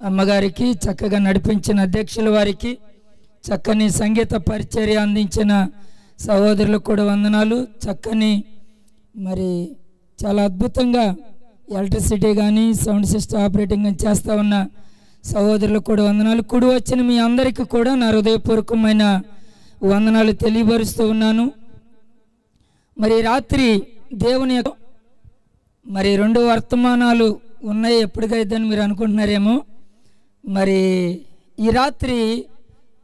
అమ్మగారికి చక్కగా నడిపించిన అధ్యక్షుల వారికి చక్కని సంగీత పరిచర్య అందించిన సహోదరులకు కూడా వందనాలు. చక్కని మరి చాలా అద్భుతంగా ఎలక్ట్రిసిటీ కానీ సౌండ్ సిస్టమ్ ఆపరేటింగ్ కానీ చేస్తూ ఉన్న సహోదరులకు కూడా వందనాలు. కుడి వచ్చిన మీ అందరికీ కూడా నా హృదయపూర్వకమైన వందనాలు తెలియపరుస్తూ ఉన్నాను. మరి రాత్రి దేవుని యొక్క మరి రెండు వర్తమానాలు ఉన్నాయి. ఎప్పటికైద్దని మీరు అనుకుంటున్నారేమో మరి ఈ రాత్రి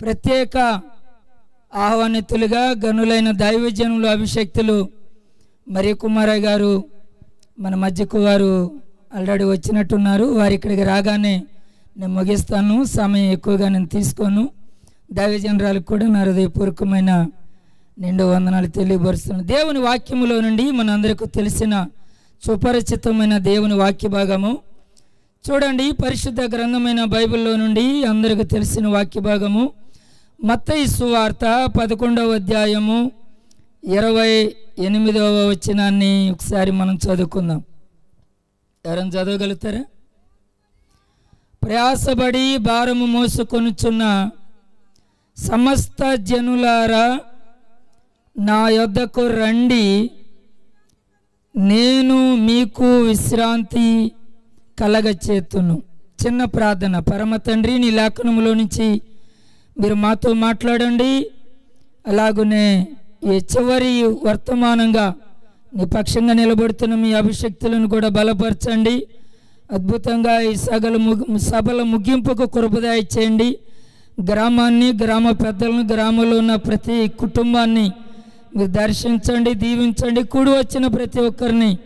ప్రత్యేక ఆహ్వానితులుగా గనులైన దైవజనులు అభిషక్తులు మరి కుమారయ్య గారు మన మధ్యకు వారు ఆల్రెడీ వచ్చినట్టున్నారు. వారు ఇక్కడికి రాగానే నేను ముగిస్తాను. సమయం ఎక్కువగా నేను తీసుకోను. దైవజనరాలకు కూడా నా హృదయపూర్వకమైన నిండు వందనాలు తెలియపరుస్తున్నాను. దేవుని వాక్యములో నుండి మనందరికీ తెలిసిన సుపరిచితమైన దేవుని వాక్య భాగము చూడండి పరిశుద్ధ గ్రంథమైన బైబిల్లో నుండి అందరికీ తెలిసిన వాక్య భాగము మత్తయి సువార్త పదకొండవ అధ్యాయము ఇరవై ఎనిమిదవ వచనాన్ని ఒకసారి మనం చదువుకుందాం. ఎవరైనా చదవగలుగుతారా? ప్రయాసపడి భారము మోసుకొనుచున్న సమస్త జనులారా నా యొద్దకు రండి. నేను మీకు విశ్రాంతి కలగచేతును. చిన్న ప్రార్థన. పరమ తండ్రి నీ లేఖనములో నుంచి మీరు మాతో మాట్లాడండి. అలాగునే ఈ చివరి వర్తమానంగా నిపక్షంగా నిలబడుతున్న మీ అభిషక్తులను కూడా బలపరచండి. అద్భుతంగా ఈ సగల ముగి సభల ముగింపుకు కృపదాయ చేయండి. గ్రామాన్ని గ్రామ పెద్దలను గ్రామంలో ఉన్న ప్రతి కుటుంబాన్ని మీరు దర్శించండి దీవించండి. కూడి వచ్చిన ప్రతి ఒక్కరిని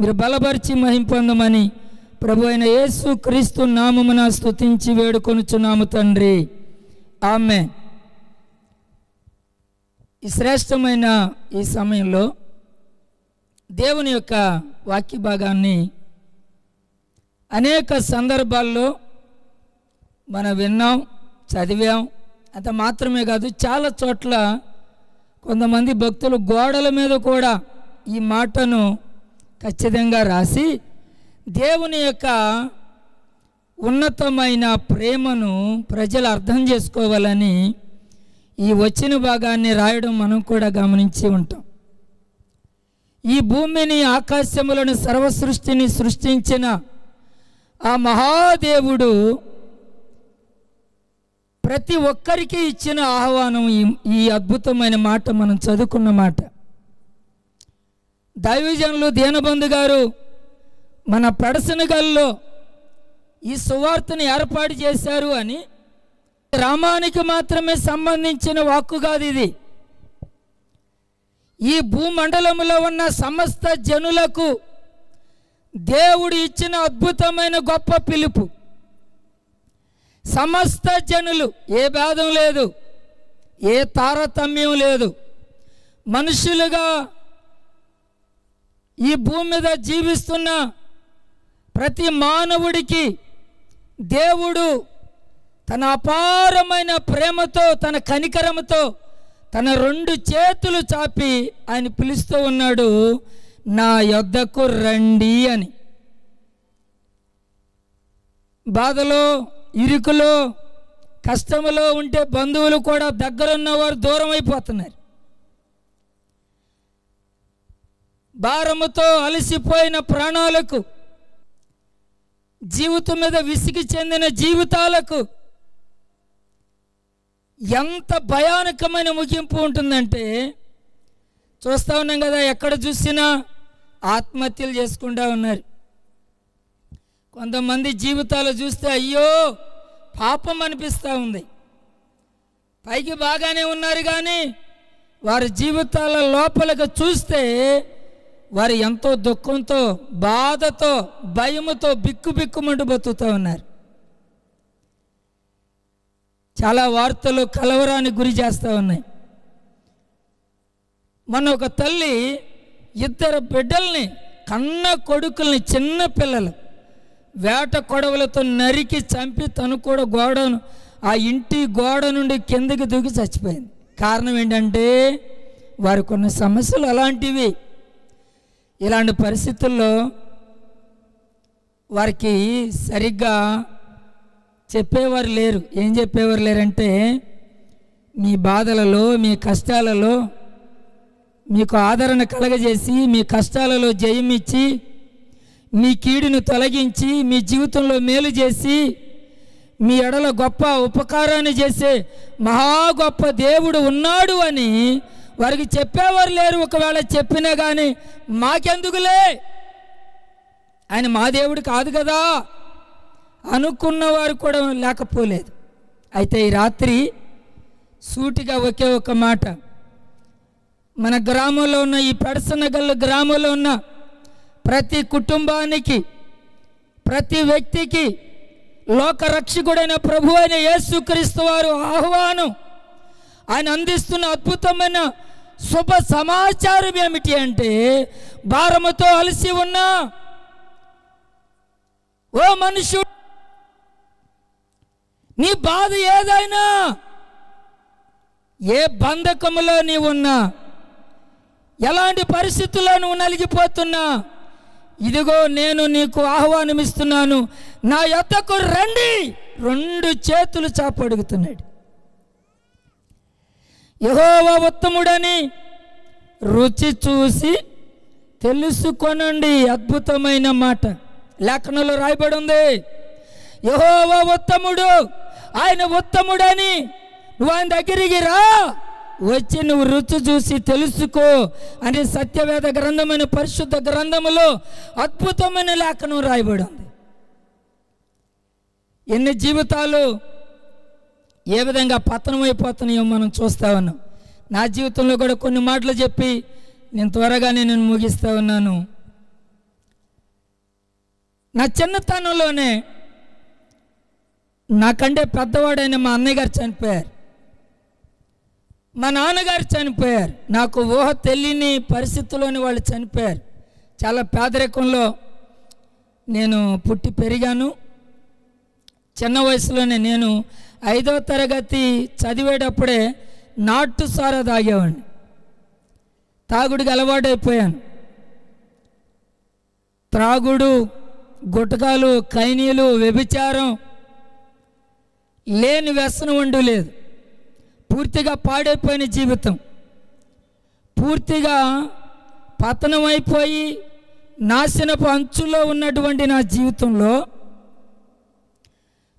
మీరు బలపరిచి మహింపొందమని ప్రభు అయిన యేసు క్రీస్తు నామమున స్థుతించి వేడుకొనుచున్నాము తండ్రి. ఆమె ఈ శ్రేష్టమైన ఈ సమయంలో దేవుని యొక్క వాక్య భాగాన్ని అనేక సందర్భాల్లో మనం విన్నాం చదివాం. అంత మాత్రమే కాదు చాలా చోట్ల కొంతమంది భక్తులు గోడల మీద కూడా ఈ మాటను ఖచ్చితంగా రాసి దేవుని యొక్క ఉన్నతమైన ప్రేమను ప్రజలు అర్థం చేసుకోవాలని ఈ వచ్చిన భాగాన్ని రాయడం మనం కూడా గమనించి ఉంటాం. ఈ భూమిని ఆకాశములను సర్వ సృష్టిని సృష్టించిన ఆ మహాదేవుడు ప్రతి ఒక్కరికి ఇచ్చిన ఆహ్వానం ఈ ఈ అద్భుతమైన మాట మనం చదువుకున్న మాట. దైవజనులు దీనబంధు గారు మన పెడసనగల్లో ఈ సువార్తను ఏర్పాటు చేశారు అని రామానికి మాత్రమే సంబంధించిన వాక్కు కాదు ఇది. ఈ భూమండలంలో ఉన్న సమస్త జనులకు దేవుడు ఇచ్చిన అద్భుతమైన గొప్ప పిలుపు. సమస్త జనులు ఏ భేదం లేదు ఏ తారతమ్యం లేదు. మనుషులుగా ఈ భూమి మీద జీవిస్తున్న ప్రతి మానవుడికి దేవుడు తన అపారమైన ప్రేమతో తన కనికరంతో తన రెండు చేతులు చాపి ఆయన పిలుస్తూ ఉన్నాడు నా యొద్దకు రండి అని. బాధలో ఇరుకులో కష్టములో ఉంటే బంధువులు కూడా దగ్గరున్నవారు దూరం అయిపోతున్నారు భారముతో అలసిపోయిన ప్రాణాలకు జీవితం మీద విసిగి చెందిన జీవితాలకు ఎంత భయానకమైన ముగింపు ఉంటుందంటే చూస్తూ ఉన్నాం కదా ఎక్కడ చూసినా ఆత్మహత్యలు చేసుకుంటా ఉన్నారు. కొంతమంది జీవితాలు చూస్తే అయ్యో పాపం అనిపిస్తూ ఉంది. పైకి బాగానే ఉన్నారు కానీ వారి జీవితాల లోపలికి చూస్తే వారు ఎంతో దుఃఖంతో బాధతో భయముతో బిక్కు బిక్కుమంటూ బతుకుతూ ఉన్నారు. చాలా వార్తలు కలవరానికి గురి చేస్తూ ఉన్నాయి. మన ఒక తల్లి ఇద్దరు బిడ్డల్ని కన్న కొడుకుల్ని చిన్న పిల్లలు వేట కొడవలతో నరికి చంపి తను కూడా గోడను ఆ ఇంటి గోడ నుండి కిందకి దూకి చచ్చిపోయింది. కారణం ఏంటంటే వారికి ఉన్న సమస్యలు అలాంటివి. ఇలాంటి పరిస్థితుల్లో వారికి సరిగ్గా చెప్పేవారు లేరు. ఏం చెప్పేవారు లేరంటే మీ బాధలలో మీ కష్టాలలో మీకు ఆదరణ కలగజేసి మీ కష్టాలలో జయమిచ్చి మీ కీడును తొలగించి మీ జీవితంలో మేలు చేసి మీ ఎడల గొప్ప ఉపకారాన్ని చేసే మహా గొప్ప దేవుడు ఉన్నాడు అని వారికి చెప్పేవారు లేరు ఒకవేళ చెప్పినా కానీ మాకెందుకులే? ఆయన మా దేవుడు కాదు కదా? అనుకున్నవారు కూడా లేకపోలేదు. అయితే ఈ రాత్రి సూటిగా ఒకే ఒక మాట. మన గ్రామంలో ఉన్న ఈ పెడసనగల్ గ్రామంలో ఉన్న ప్రతి కుటుంబానికి ప్రతి వ్యక్తికి లోకరక్షకుడైన ప్రభు అయిన యేసుక్రీస్తు వారు ఆహ్వానం. ఆయన అందిస్తున్న అద్భుతమైన శుభ సమాచారం ఏమిటి అంటే భారముతో అలసి ఉన్నా ఓ మనుషుడు నీ బాధ ఏదైనా ఏ బంధకములో నీవు ఉన్నా ఎలాంటి పరిస్థితుల్లో నువ్వు నలిగిపోతున్నా ఇదిగో నేను నీకు ఆహ్వానమిస్తున్నాను నా యొద్దకు రండి రెండు చేతులు చాపడుగుతున్నాడు. యహోవా ఉత్తముడని రుచి చూసి తెలుసుకొనండి అద్భుతమైన మాట. లేఖనంలో రాయబడి ఉంది యహోవా ఉత్తముడు ఆయన ఉత్తముడని నువ్వు ఆయన దగ్గరికి రా వచ్చి నువ్వు రుచి చూసి తెలుసుకో అని సత్యవేద గ్రంథమైన పరిశుద్ధ గ్రంథములో అద్భుతమైన లేఖనం రాయబడి ఉంది ఎన్ని జీవితాలు ఏ విధంగా పతనమైపోతున్నాయో మనం చూస్తూ ఉన్నాం. నా జీవితంలో కూడా కొన్ని మాటలు చెప్పి నేను త్వరగానే నేను ముగిస్తూ ఉన్నాను. నా చిన్నతనంలోనే నాకంటే పెద్దవాడైన మా అన్నయ్య గారు చనిపోయారు. మా నాన్నగారు చనిపోయారు. నాకు ఊహ తెలియని పరిస్థితుల్లోని వాళ్ళు చనిపోయారు. చాలా పేదరికంలో నేను పుట్టి పెరిగాను. చిన్న వయసులోనే నేను ఐదో తరగతి చదివేటప్పుడే నాటు సారా తాగేవాడిని. తాగుడికి అలవాటైపోయాను. త్రాగుడు గుటకాలు కైనీలు వ్యభిచారం లేని వ్యసనం ఉండు లేదు. పూర్తిగా పాడైపోయిన జీవితం. పూర్తిగా పతనమైపోయి నాశనపు అంచులో ఉన్నటువంటి నా జీవితంలో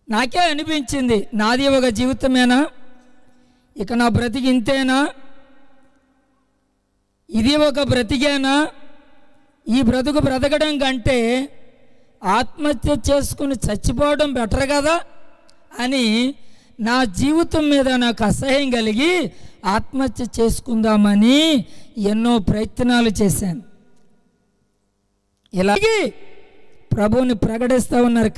నాకే అనిపించింది నాది ఒక జీవితమేనా? ఇక నా బ్రతికి ఇంతేనా? ఇది ఒక బ్రతికేనా? ఈ బ్రతుకు బ్రతకడం కంటే ఆత్మహత్య చేసుకుని చచ్చిపోవడం బెటర్ కదా? అని నా జీవితం మీద నాకు అసహ్యం కలిగి ఆత్మహత్య చేసుకుందామని ఎన్నో ప్రయత్నాలు చేశాను. ఇలాగే ప్రభువుని ప్రకటిస్తూ ఉన్నారు